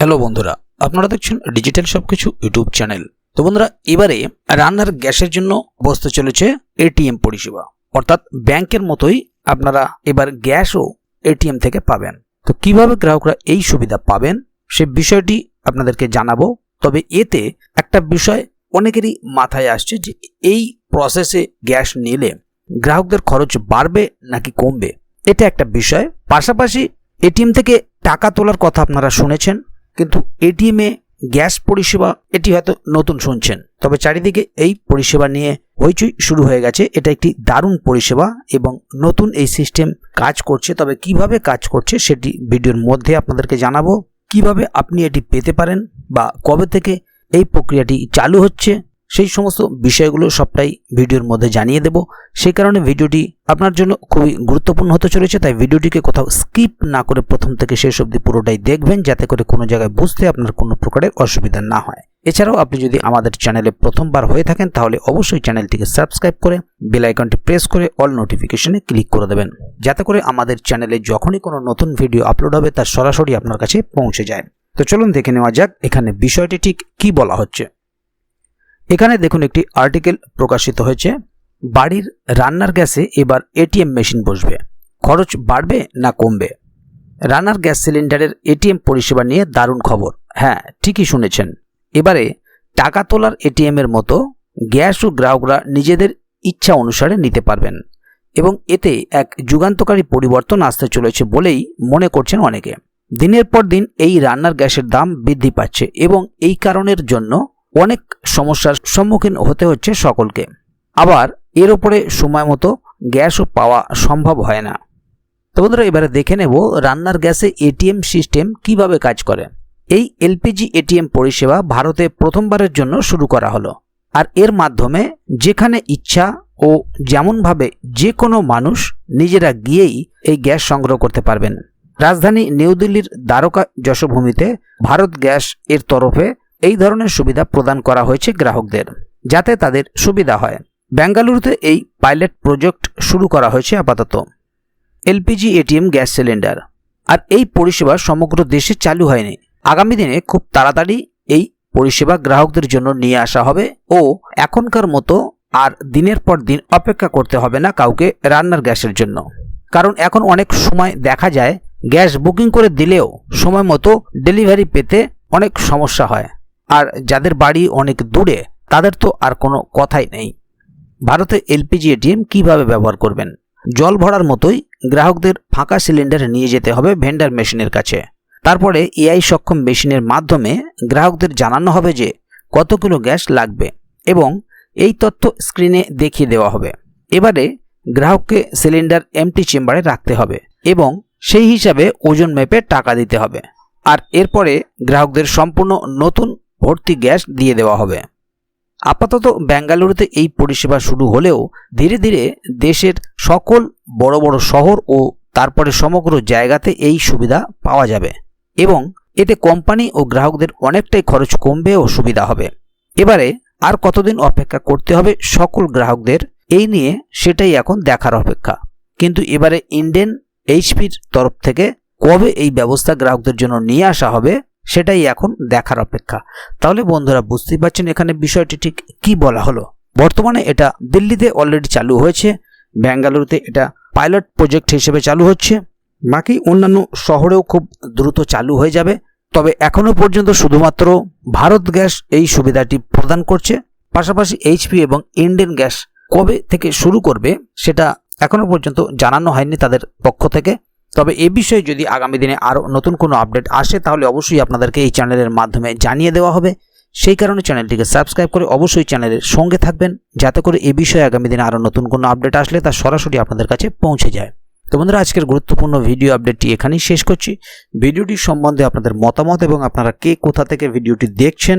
Hello বন্ধুরা, আপনারা দেখছেন ডিজিটাল সবকিছু ইউটিউব চ্যানেল। তো বন্ধুরা, এবারে রান্নার গ্যাসের জন্য বসতে চলেছে এটিএম পরিষেবা। অর্থাৎ ব্যাংকের মতোই আপনারা এবার গ্যাসও এটিএম থেকে পাবেন। তো কীভাবে গ্রাহকরা এই সুবিধা পাবেন, সে বিষয়টি আপনাদেরকে জানাব। তবে এতে একটা বিষয় অনেকেরই মাথায় আসছে যে এই প্রসেসে গ্যাস নিলে গ্রাহকদের খরচ বাড়বে নাকি কমবে? এটা একটা বিষয়। পাশাপাশি এটিএম থেকে টাকা তোলার কথা আপনারা শুনেছেন। কিন্তু এটিএমে গ্যাস পরিষেবা এটি হয়তো নতুন শুনছেন। তবে চারিদিকে এই পরিষেবা নিয়ে হইচই শুরু হয়ে গেছে। এটা একটি দারুণ পরিষেবা এবং নতুন এই সিস্টেম কাজ করছে। তবে কীভাবে কাজ করছে সেটি ভিডিওর মধ্যে আপনাদেরকে জানাব। কীভাবে আপনি এটি পেতে পারেন বা কবে থেকে এই প্রক্রিয়াটি চালু হচ্ছে সেই সমস্ত বিষয়গুলো সবটাই ভিডিওর মধ্যে জানিয়ে দেব। সেই কারণে ভিডিওটি আপনার জন্য খুবই গুরুত্বপূর্ণ হতে চলেছে, তাই ভিডিওটিকে কোথাও স্কিপ না করে প্রথম থেকে শেষ অবধি পুরোটাই দেখবেন, যাতে করে কোনো জায়গায় বুঝতে আপনার কোনো প্রকারের অসুবিধা না হয়। এছাড়াও আপনি যদি আমাদের চ্যানেলে প্রথমবার হয়ে থাকেন, তাহলে অবশ্যই চ্যানেলটিকে সাবস্ক্রাইব করে বেল আইকনটি প্রেস করে অল নোটিফিকেশনে ক্লিক করে দেবেন, যাতে করে আমাদের চ্যানেলে যখনই কোনো নতুন ভিডিও আপলোড হবে তার সরাসরি আপনার কাছে পৌঁছে যায়। তো চলুন দেখে নেওয়া যাক এখানে বিষয়টি ঠিক কি বলা হচ্ছে। এখানে দেখুন একটি আর্টিকেল প্রকাশিত হয়েছে। বাড়ির রান্নার গ্যাসে এবার এটিএম মেশিন বসবে। খরচ বাড়বে না কমবে? রান্নার গ্যাস সিলিন্ডারের এটিএম পরিষেবা নিয়ে দারুণ খবর। হ্যাঁ ঠিকই শুনেছেন। এবারে টাকা তোলার এটিএম এর মতো গ্যাস ও গ্রাহকরা নিজেদের ইচ্ছা অনুসারে নিতে পারবেন এবং এতে এক যুগান্তকারী পরিবর্তন আসতে চলেছে বলেই মনে করছেন অনেকে। দিনের পর দিন এই রান্নার গ্যাসের দাম বৃদ্ধি পাচ্ছে এবং এই কারণের জন্য অনেক সমস্যার সম্মুখীন হতে হচ্ছে সকলকে। আবার এর ওপরে সময় মতো গ্যাসও পাওয়া সম্ভব হয় না। তো বন্ধুরা, এবারে দেখে নেব রান্নার গ্যাসে এটিএম সিস্টেম কীভাবে কাজ করে। এই এলপিজি এটিএম পরিষেবা ভারতে প্রথমবারের জন্য শুরু করা হলো। আর এর মাধ্যমে যেখানে ইচ্ছা ও যেমনভাবে যে কোনো মানুষ নিজেরা গিয়েই এই গ্যাস সংগ্রহ করতে পারবেন। রাজধানী নিউ দিল্লির দ্বারকা যশভূমিতে ভারত গ্যাস এর তরফে এই ধরনের সুবিধা প্রদান করা হয়েছে গ্রাহকদের, যাতে তাদের সুবিধা হয়। বেঙ্গালুরুতে এই পাইলট প্রজেক্ট শুরু করা হয়েছে আপাতত। LPG, ATM, gas cylinder. আর এই পরিষেবা সমগ্র দেশে চালু হয়নি। আগামী দিনে খুব তাড়াতাড়ি এই পরিষেবা গ্রাহকদের জন্য নিয়ে আসা হবে ও এখনকার মতো আর দিনের পর দিন অপেক্ষা করতে হবে না কাউকে রান্নার গ্যাসের জন্য। কারণ এখন অনেক সময় দেখা যায়, গ্যাস বুকিং করে দিলেও সময় মতো ডেলিভারি পেতে অনেক সমস্যা হয়। আর যাদের বাড়ি অনেক দূরে, তাদের তো আর কোনো কথাই নেই। ভারতে এলপিজি এটিএম কীভাবে ব্যবহার করবেন? জল ভরার মতোই গ্রাহকদের ফাঁকা সিলিন্ডার নিয়ে যেতে হবে ভেন্ডার মেশিনের কাছে। তারপরে এআই সক্ষম মেশিনের মাধ্যমে গ্রাহকদের জানানো হবে যে কত কিলো গ্যাস লাগবে এবং এই তথ্য স্ক্রিনে দেখিয়ে দেওয়া হবে। এবারে গ্রাহককে সিলিন্ডার এমটি চেম্বারে রাখতে হবে এবং সেই হিসাবে ওজন মেপে টাকা দিতে হবে। আর এরপরে গ্রাহকদের সম্পূর্ণ নতুন ভর্তি গ্যাস দিয়ে দেওয়া হবে। আপাতত বেঙ্গালুরুতে এই পরিষেবা শুরু হলেও ধীরে ধীরে দেশের সকল বড় বড় শহর ও তারপরে সমগ্র জায়গাতে এই সুবিধা পাওয়া যাবে এবং এতে কোম্পানি ও গ্রাহকদের অনেকটাই খরচ কমবে ও সুবিধা হবে। এবারে আর কতদিন অপেক্ষা করতে হবে সকল গ্রাহকদের এই নিয়ে সেটাই এখন দেখার অপেক্ষা। কিন্তু এবারে ইন্ডিয়ান এইচপির তরফ থেকে কবে এই ব্যবস্থা গ্রাহকদের জন্য নিয়ে আসা হবে সেটাই এখন দেখার অপেক্ষা। তাহলে বন্ধুরা বুঝতেই পারছেন এখানে বিষয়টি ঠিক কি বলা হলো। বর্তমানে এটা দিল্লিতে অলরেডি চালু হয়েছে বেঙ্গালুরুতে এটা পাইলট প্রজেক্ট হিসেবে চালু হচ্ছে, বাকি অন্যান্য শহরেও খুব দ্রুত চালু হয়ে যাবে। তবে এখনও পর্যন্ত শুধুমাত্র ভারত গ্যাস এই সুবিধাটি প্রদান করছে, পাশাপাশি এইচপি এবং ইন্ডিয়ান গ্যাস কবে থেকে শুরু করবে সেটা এখনও পর্যন্ত জানানো হয়নি তাদের পক্ষ থেকে। তবে এ বিষয়ে যদি আগামী দিনে আরও নতুন কোনো আপডেট আসে, তাহলে অবশ্যই আপনাদেরকে এই চ্যানেলের মাধ্যমে জানিয়ে দেওয়া হবে। সেই কারণে চ্যানেলটিকে সাবস্ক্রাইব করে অবশ্যই চ্যানেলের সঙ্গে থাকবেন, যাতে করে এ বিষয়ে আগামী দিনে আরও নতুন কোনো আপডেট আসলে তা সরাসরি আপনাদের কাছে পৌঁছে যায়। তো বন্ধুরা, আজকের গুরুত্বপূর্ণ ভিডিও আপডেটটি এখানেই শেষ করছি। ভিডিওটি সম্বন্ধে আপনাদের মতামত এবং আপনারা কে কোথা থেকে ভিডিওটি দেখছেন